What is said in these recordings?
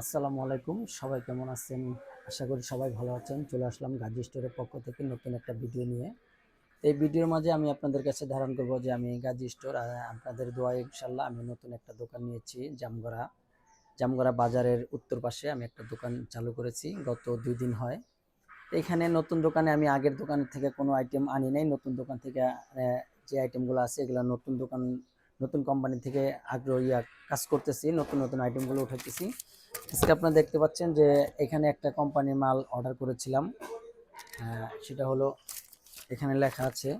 আসসালামু আলাইকুম। সবাই কেমন আছেন? আশা করি সবাই ভালো আছেন। চলে আসলাম গাজী স্টোরের পক্ষ থেকে নতুন একটা ভিডিও নিয়ে। এই ভিডিওর মাঝে আমি আপনাদের কাছে ধারণ করব যে আমি গাজী স্টোর আপনাদের দোয়া ইনশাল্লাহ আমি নতুন একটা দোকান নিয়েছি, জামগড়া। জামগড়া বাজারের উত্তর পাশে আমি একটা দোকান চালু করেছি, গত দুই দিন হয়। এখানে নতুন দোকানে আমি আগের দোকান থেকে কোনো আইটেম আনি নাই। নতুন দোকান থেকে যে আইটেমগুলো আছে এগুলো নতুন দোকান, নতুন কোম্পানি থেকে আগ্রহী কাজ করতেছি, নতুন নতুন আইটেমগুলো উঠাইতেছি। আজকে আপনারা দেখতে পাচ্ছেন যে এখানে একটা কোম্পানির মাল অর্ডার করেছিলাম। সেটা হলো এখানে লেখা আছে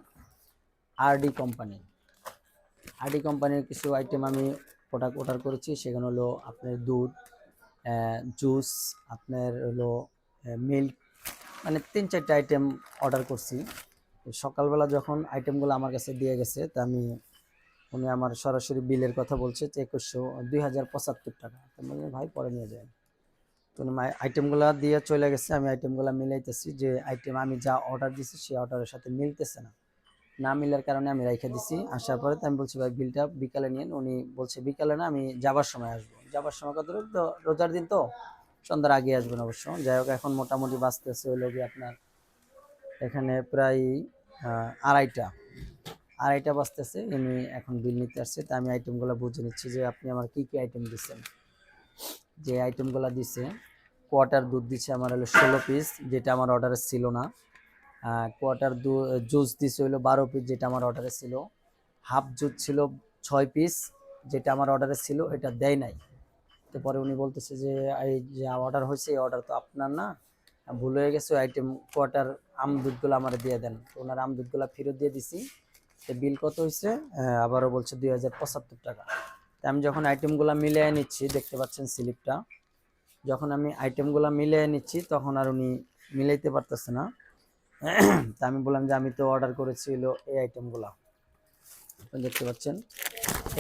আরডি কোম্পানি আরডি কোম্পানির কিছু আইটেম আমি প্রোডাক্ট অর্ডার করেছি। সেখানে হলো আপনার দুধ জুস আপনার হলো মিল্ক মানে তিন চারটে আইটেম অর্ডার করছি। সকালবেলা যখন আইটেমগুলো আমার কাছে দিয়ে গেছে, তা আমি উনি আমার সরাসরি বিলের কথা বলছে যে একুশশো দুই হাজার পঁচাত্তর টাকা। তো ভাই পরে নিয়ে যায় তো আইটেমগুলো দিয়ে চলে গেছে। আমি আইটেমগুলো মিলাইতেছি যে আইটেম আমি যা অর্ডার দিছি সেই অর্ডারের সাথে মিলতেছে না। না মিলার কারণে আমি রেখে দিছি। আসার পরে আমি বলছি ভাই বিলটা বিকালে নিন উনি বলছে বিকালে না আমি যাবার সময় আসব। যাবার সময় কত তো রোজার দিন তো সন্ধ্যার আগে আসবেন অবশ্য। যাই হোক এখন মোটামুটি বাঁচতেছে হলো কি আপনার এখানে প্রায় আহ, আড়াইটা আড়াইটা বাজতেছে, ইনি এখন বিল নিতে আসছে। তা আমি আইটেমগুলো বুঝে নিচ্ছি যে আপনি আমার কী কী আইটেম দিচ্ছেন। যে আইটেমগুলো দিছে কোয়াটার দুধ দিচ্ছে আমার হলো ষোলো পিস যেটা আমার অর্ডারে ছিল না। কোয়াটার দু জুস দিছে হলো বারো পিস যেটা আমার অর্ডারে ছিল। হাফ জুস ছিল ছয় পিস যেটা আমার অর্ডারে ছিল, এটা দেয় নাই। তো পরে উনি বলতেছে যে, এই যে অর্ডার হয়েছে, এই অর্ডার তো আপনার না। ভুল হয়ে গেছে আইটেম কোয়াটার আম দুধগুলো আমার দিয়ে দেন। ওনার আম দুধগুলো ফেরত দিয়ে দিছি। তো বিল কত হয়েছে আবারও বলছে দুই হাজার পঁচাত্তর টাকা। তা আমি যখন আইটেমগুলো মিলিয়ে নিচ্ছি, দেখতে পাচ্ছেন স্লিপটা, যখন আমি আইটেমগুলো মিলিয়ে নিচ্ছি, তখন আর উনি মিলাইতে পারতেছে না। তা আমি বললাম যে, আমি তো অর্ডার করেছি হলো এই আইটেমগুলো দেখতে পাচ্ছেন,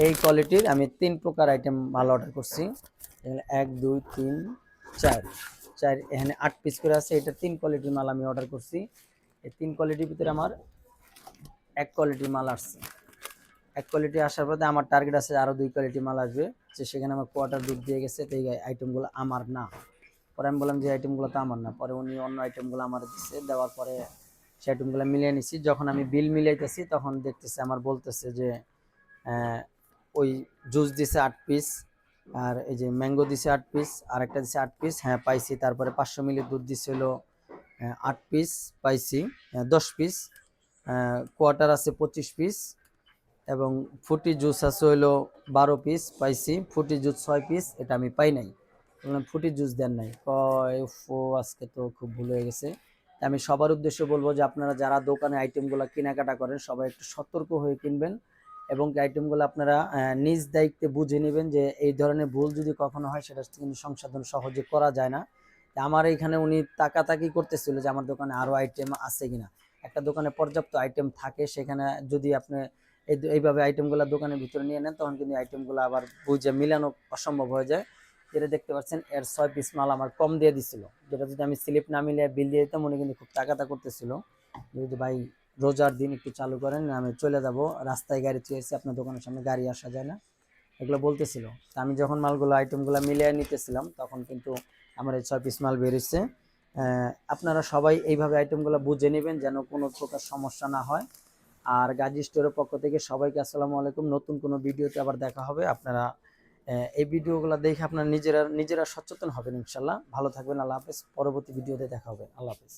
এই কোয়ালিটির আমি তিন প্রকার আইটেম মাল অর্ডার করছি। এক, দুই, তিন, চার। চার, এখানে আট পিস করে আছে। এটা তিন কোয়ালিটির মাল আমি অর্ডার করছি। এই তিন কোয়ালিটির ভিতরে আমার এক কোয়ালিটির মাল আসছে। এক কোয়ালিটি আসার পরে আমার টার্গেট আছে আরও দুই কোয়ালিটি মাল আসবে। যে সেখানে আমার কোয়ার্টার দুধ দিয়ে গেছে, তো এই আইটেমগুলো আমার না। পরে আমি বললাম যে আইটেমগুলো তো আমার না। পরে উনি অন্য আইটেমগুলো আমার দিচ্ছে দেওয়ার পরে সেই আইটেমগুলো মিলিয়ে নিছি। যখন আমি বিল মিলাইতেছি, তখন দেখতেছে, আমার বলতেছে যে ওই জুস দিছে আট পিস আর এই যে ম্যাঙ্গো দিছে আট পিস আর একটা দিছে আট পিস হ্যাঁ পাইছি। তারপরে পাঁচশো মিলি দুধ দিছে হলো আট পিস পাইছি দশ পিস কোয়ার্টার আছে পঁচিশ পিস এবং ফুটি জুস আছে হইল বারো পিস পাইছি। ফুটি জুস ছয় পিস, এটা আমি পাই নাই। ফুটি জুস দেন নাই। কয় আজকে তো খুব ভুল হয়ে গেছে। আমি সবার উদ্দেশ্যে বলব যে আপনারা যারা দোকানে আইটেমগুলো কেনাকাটা করেন, সবাই একটু সতর্ক হয়ে কিনবেন এবং আইটেমগুলো আপনারা নিজ দায়িত্বে বুঝে নেবেন যে এই ধরনের ভুল যদি কখনো হয়, সেটা কিন্তু সংশোধন সহজে করা যায় না। আমার এখানে উনি তাকাতাকি করতেছিল যে আমার দোকানে আরও আইটেম আছে কিনা। একটা দোকানে পর্যাপ্ত আইটেম থাকে, সেখানে যদি আপনি এই এইভাবে আইটেমগুলো দোকানের ভিতরে নিয়ে নেন, তখন কিন্তু আইটেমগুলো আবার বুঝে মিলানো অসম্ভব হয়ে যায়। যেটা দেখতে পাচ্ছেন, এর ছয় পিস মাল আমার কম দিয়ে দিছিল। যেটা যদি আমি স্লিপ না মিলিয়ে বিল দিয়ে দিতাম, উনি কিন্তু খুব টাকাতা করতেছিল। যদি ভাই রোজার দিন একটু চালু করেন, আমি চলে যাব। রাস্তায় গাড়ি চেয়েছি আপনার দোকানের সামনে গাড়ি আসা যায় না। এগুলো বলতেছিল। তা আমি যখন মালগুলো আইটেমগুলো মিলিয়ে নিতেছিলাম, তখন কিন্তু আমার এই ছয় পিস মাল বেরিয়েছে। আপনারা সবাই এইভাবে আইটেমগুলো বুঝে নেবেন যেন কোনো প্রকার সমস্যা না হয়। আর গাজী স্টোরের পক্ষ থেকে সবাইকে আসসালামু আলাইকুম। নতুন কোনো ভিডিওতে আবার দেখা হবে। আপনারা এই ভিডিওগুলো দেখে আপনারা নিজেরা নিজেরা সচেতন হবেন ইনশাল্লাহ। ভালো থাকবেন। আল্লাহ হাফেজ। পরবর্তী ভিডিওতে দেখা হবে। আল্লাহ হাফেজ।